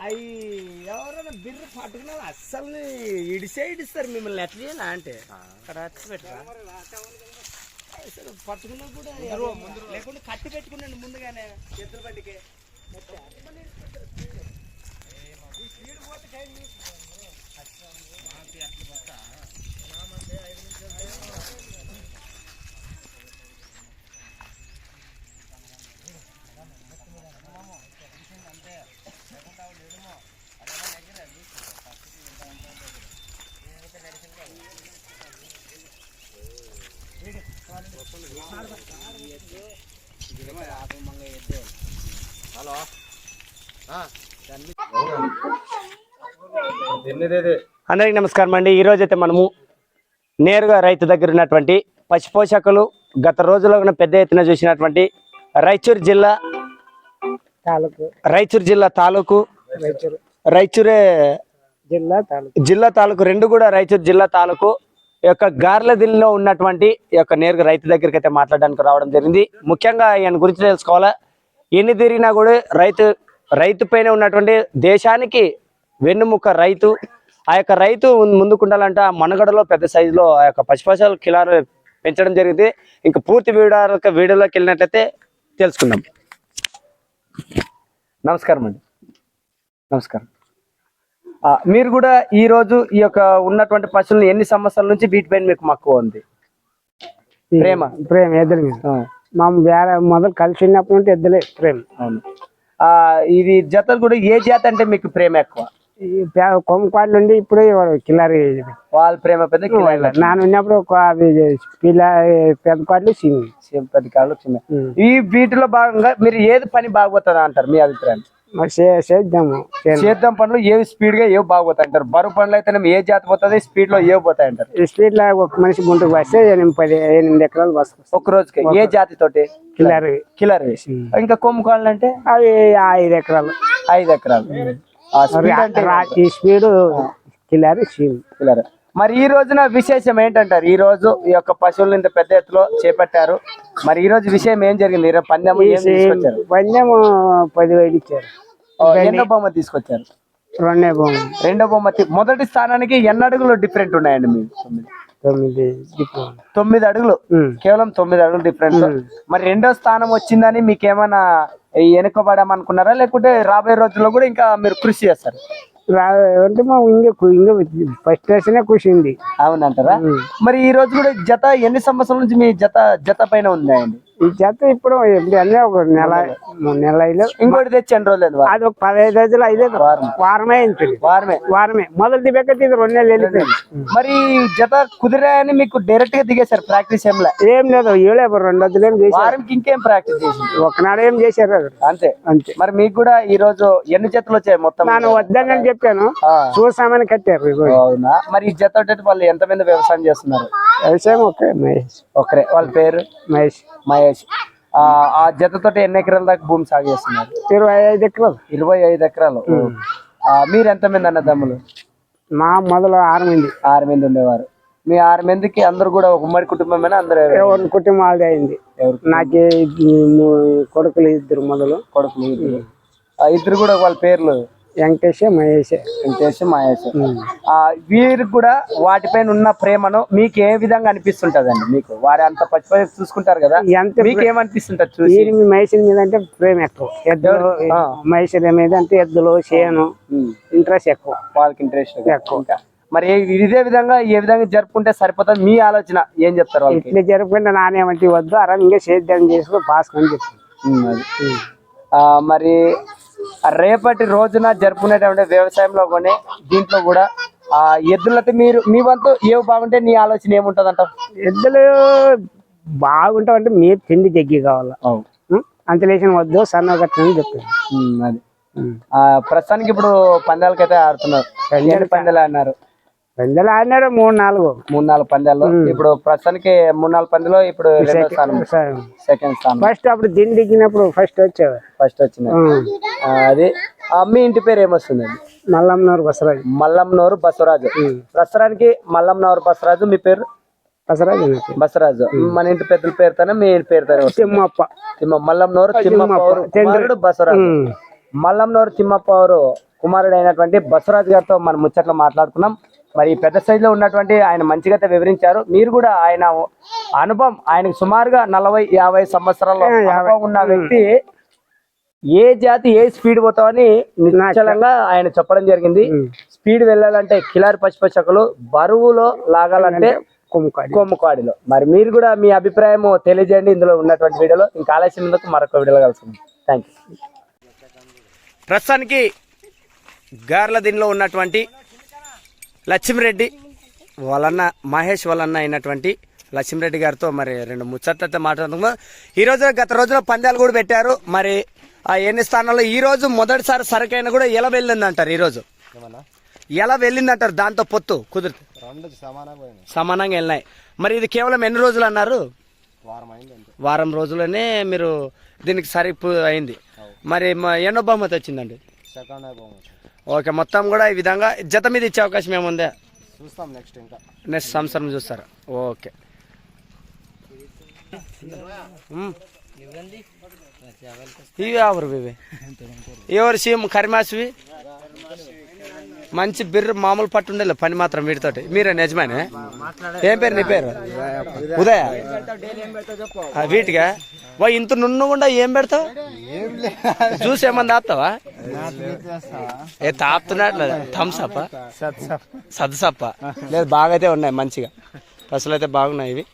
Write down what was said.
అవి ఎవరైనా బిర్రు పట్టుకున్నా అస్సలు ఇడిసే ఇడిస్తారు మిమ్మల్ని ఎట్లా చేయాలా అంటే? అక్కడ పెట్టరా? అసలు పట్టుకున్నా కూడా లేకుంటే కట్టి పెట్టుకున్నాండి ముందుగానే. ఎద్దుల బండికి. అందరికి నమస్కారం అండి. ఈ రోజు అయితే మనము నేరుగా రైతు దగ్గర ఉన్నటువంటి పశుపోషకులు గత రోజుల్లో ఉన్న పెద్ద ఎత్తున చూసినటువంటి రాయచూరు జిల్లా తాలూకు. రాయచూరు జిల్లా తాలూకు రాయచూరు జిల్లా తాలూకు. జిల్లా తాలూకు రెండు కూడా రాయచూరు జిల్లా తాలూకు యొక్క గార్లదిల్లో ఉన్నటువంటి యొక్క నేరుగా రైతు దగ్గరికి అయితే మాట్లాడడానికి రావడం జరిగింది. ముఖ్యంగా ఆయన గురించి తెలుసుకోవాలా? ఎన్ని తిరిగినా కూడా రైతు రైతు పైన ఉన్నటువంటి దేశానికి వెన్నుముక్క రైతు ఆ యొక్క రైతు ముందుకుండాలంటే ఆ మనుగడలో పెద్ద సైజులో ఆ యొక్క పశుపశాల కిలాలు పెంచడం జరిగింది. ఇంకా పూర్తి వీడియో వీడియోలోకి వెళ్ళినట్లయితే తెలుసుకుందాం. నమస్కారం అండి. నమస్కారం. మీరు కూడా ఈ రోజు ఈ యొక్క ఉన్నటువంటి పశువులను ఎన్ని సంవత్సరాల నుంచి వీటిపైన మీకు మక్కువ ఉంది? ప్రేమ? ప్రేమ ఎద్దుల మీద. ఆ, మా వేరే మొదలు కలిసి ఉన్నప్పటి నుండి ఎద్దులే ప్రేమ. అవును. ఆ ఇది జతలు కూడా ఏ జాతి అంటే మీకు ప్రేమ ఎక్కువ? ఈ పే- కొమ్ము కాళ్ళు ఉండి ఇప్పుడు కిల్లరి వాళ్ళ ప్రేమ పెద్ద. నాన్న ఉన్నప్పుడు పిల్ల పెద్ద కాళ్ళు పెద్ద కాళ్ళు ఈ వీటిలో భాగంగా మీరు ఏది పని బాగపోతుంది అంటారు మీ అభిప్రాయం? మరి చే- చేద్దాము. చేను. సేద్యం పనులు ఏవి స్పీడ్గా ఏవి బాగపోతాయి అంటారు బరువు పనులు అయితే ఏ జాతి పోతుంది స్పీడ్లో ఏవి పోతాయి అంటారు ఈ స్పీడ్లో ఒక మనిషి గుంటుకు వస్తే ఎనిమిది పది ఎనిమిది ఎకరాలు బస్సు ఒక రోజుకి ఏ జాతి తోటి కిల్లరి కిలర్ వేసి. ఇంకా కొమ్ము కాళ్ళు అంటే అవి ఐదు ఎకరాలు. ఐదు ఎకరాలు. ఈ స్పీడ్ కిల్లరి సిమి పిల్లలు మరి ఈ రోజున విశేషం ఏంటంటారు? ఈ రోజు ఈ యొక్క పశువులను ఇంత పెద్ద ఎత్తులో చేపట్టారు. మరి ఈ రోజు విషయం ఏం జరిగింది? ఈరోజు పందెం ఏం తీసుకొచ్చారు? పందెము పదివేలు ఇచ్చారు. ఎన్నో బొమ్మ తీసుకొచ్చారు? రెండే భూమి రెండో బొమ్మ మొదటి స్థానానికి ఎన్ని అడుగులు డిఫరెంట్ ఉన్నాయండి మీకు తొమ్మిది? తొమ్మిది అడుగులు. కేవలం తొమ్మిది అడుగులు డిఫరెంట్ మరి రెండో స్థానం వచ్చిందని మీకు ఏమైనా వెనుకబడమనుకున్నారా లేకుంటే రాబోయే రోజుల్లో కూడా ఇంకా మీరు కృషి చేస్తారు? అంటే మా ఇంక ఇంక ఫస్ట్ వేస్తేనే కూర్చుంది అవునంటారా? మరి ఈ రోజు కూడా జత ఎన్ని సంవత్సరాల నుంచి మీ జత జత పైన ఉందండి ఈ చెత్త ఇప్పుడు అన్నీ ఒక నెల మూడు నెలలు. అయితే ఇంకోటి తెచ్చి ఎన్ని రోజులు? అది ఒక పదహైదు రోజులు అయితే వారమే. అయింది. వారమే. వారమే. మొదటి దిగట్టి ఇది రెండు నెలలు వెళ్ళిపోయింది మరి జత కుదిరాయని మీకు డైరెక్ట్గా దిగేశారు ప్రాక్టీస్ ఏం లే. ఏం లేదు ఏలే రెండు రోజులు ఏం చేశారు. వారంకి ఇంకేం ప్రాక్టీస్ చేసింది ఒకనాడు ఏం చేశారు. అంతే. అంతే. మరి మీకు కూడా ఈ రోజు ఎన్ని జతలు వచ్చాయి మొత్తం? నేను వద్దని చెప్పాను. చూసామని కట్టారు మరి ఈ జత వాళ్ళు ఎంతమంది వ్యవసాయం చేస్తున్నారు? వ్యవసాయం ఓకే మహేష్. ఒకరే వాళ్ళ పేరు? మహేష్. మహేష్. ఆ ఆ జతతోటి ఎన్ని ఎకరాల దాకా భూమి సాగు చేస్తున్నారు? ఇరవై ఐదు ఎకరాలు. ఇరవై ఐదు ఎకరాలు. ఆ, మీరు ఎంతమంది అన్నదమ్ములు? మా మొదలు ఆరు మంది. ఆరు మంది ఉండేవారు. మీ ఆరు మందికి అందరు కూడా ఒక ఉమ్మడి కుటుంబమేనా? అందరు ఎవరి? కుటుంబాలది అయింది. ఎవరు నాకే కొడుకులు ఇద్దరు మొదలు. కొడుకులు ఇద్దరు. ఆ, ఇద్దరు కూడా వాళ్ళ పేర్లు? వెంకటేష్ మహేష్ వెంకటేష్ మహేష్ ఆ వీరు కూడా వాటిపైన ఉన్న ప్రేమను మీకు ఏ విధంగా అనిపిస్తుంటదండి? మీకు వారి అంత పచ్చిపచ్చి చూసుకుంటారు కదా ఎంత మీకు ఏమనిపిస్తుంటది చూసి? మహేష్ మీద అంటే ప్రేమ ఎక్కువ. ఎద్దులు. మహేష్ మీద అంటే ఎద్దులు చేను ఉమ్, ఇంట్రెస్ట్ ఎక్కువ. వాళ్ళకి ఇంట్రెస్ట్ ఎక్కువ. మరి ఇదే విధంగా ఏ విధంగా జరుపుకుంటే సరిపోతుంది? మీ ఆలోచన ఏం చెప్తారు ఇట్లా జరుపుకుంటే నానేమంటే వద్దు అలా ఇంకా సేద్యం చేసుకో పాస్ అని చెప్పి ఉమ్, అది. ఆ, మరి రేపటి రోజున జరుపుకునేటువంటి వ్యవసాయంలో కూడా దీంట్లో కూడా ఆ ఎద్దులతో మీరు మీ వంతు ఏవి బాగుంటే నీ ఆలోచన ఏముంటది అంటావు ఎద్దులు బాగుంటావంటే మీరు తిండి జగ్గి కావాలా? అంత లేచిన వద్దు సన్న కట్టని చెప్పాను అది. ప్రస్తుతానికి ఇప్పుడు పందాలకైతే ఆడుతున్నారు. పందాలు ఆడినారు? పెందలు ఆడినాడు మూడు నాలుగు. మూడు నాలుగు పందాలు ఇప్పుడు ప్రస్తుతానికి మూడు నాలుగు పందాలు ఇప్పుడు రెండో స్థానం. సెకండ్ స్థానం. ఫస్ట్ అప్పుడు దిండి దిగినప్పుడు ఫస్ట్ వచ్చావు. ఫస్ట్ వచ్చింది. ఆ, అది మీ ఇంటి పేరు ఏమొస్తుందండి మల్లమ్మనూరు బసరాజు మల్లంనూరు బసవరాజు. ప్రస్తుతానికి మల్లంనూరు బసవరాజు మీ పేరు? బసరాజు. బసవరాజు. మన ఇంటి పెద్దల పేరుతోనే మీ ఇంటి పేరుతోనే తిమ్మప్ప. తిమ్మ మల్లంనూరు తిమ్మప్ప. ఊరు కుమారుడు బసవరాజు. ఉం. మల్లంనూరు తిమ్మప్ప ఊరు కుమారుడు అయినటువంటి బసవరాజు గారితో మనం ముచ్చట్లో మాట్లాడుకున్నాం. మరి పెద్ద సైజులో ఉన్నటువంటి ఆయన మంచిగా వివరించారు. మీరు కూడా ఆయన అనుభవం ఆయనకు సుమారుగా నలభై యాభై సంవత్సరాల అనుభవం ఉన్న వ్యక్తి ఏ జాతి ఏ స్పీడ్ పోతామని నిశ్చలంగా ఆయన చెప్పడం జరిగింది. స్పీడ్ వెళ్ళాలంటే కిలారి పశుపశకులు బరువులో లాగాలంటే కొమ్ముకాడి. కొమ్ముకాడిలో. మరి మీరు కూడా మీ అభిప్రాయం తెలియజేయండి ఇందులో ఉన్నటువంటి వీడియోలో. ఇంకా ఆలస్యం ఎందుకు మరొక వీడియోలో కలుసుకుందాం. థ్యాంక్ యూ ప్రస్తుతానికి గార్ల దీనిలో ఉన్నటువంటి లక్ష్మిరెడ్డి వాళ్ళన్న మహేష్ వాళ్ళన్న అయినటువంటి లక్ష్మిరెడ్డి గారితో మరి రెండు ముచ్చట్లతో మాట్లాడుతున్నాం ఈ రోజు గత రోజులో పందాలు కూడా పెట్టారు. మరి ఆ ఎన్ని స్థానాల్లో ఈ రోజు మొదటిసారి సరికైన కూడా ఎలా వెళ్ళింది అంటారు ఈ రోజు? ఎలా వెళ్ళింది అంటారు దాంతో పొత్తు కుదిరితే? సమానంగా వెళ్ళినాయి. మరి ఇది కేవలం ఎన్ని రోజులు అన్నారు? వారం రోజులనే మీరు దీనికి సరిపు అయింది. మరి ఎన్నో బహుమతి వచ్చిందండి? ఓకే మొత్తం కూడా ఈ విధంగా జత మీద ఇచ్చే అవకాశం ఏముందా? చూస్తాం నెక్స్ట్ ఇంకా. నెక్స్ట్ సంవత్సరం చూస్తారా. ఓకే. ఇవి ఎవరు ఇవి? ఎవరు సీఎం? కరిమాసివి? మంచి బిర్రు మామూలు పట్టు ఉండేలే పని మాత్రం వీటితోటి మీరే నిజమేనే? ఏం పేరు నీ పేరు? ఉదయ? వీటిగా వా ఇంత నున్నగుండా ఏం పెడతావు? జ్యూస్ ఏమన్నా తాపుతావా ఏ తాపుతున్నట్లే థమ్సప్ సద్దసప్ప లేదు బాగా అయితే ఉన్నాయి మంచిగా. అసలు అయితే బాగున్నాయి ఇవి.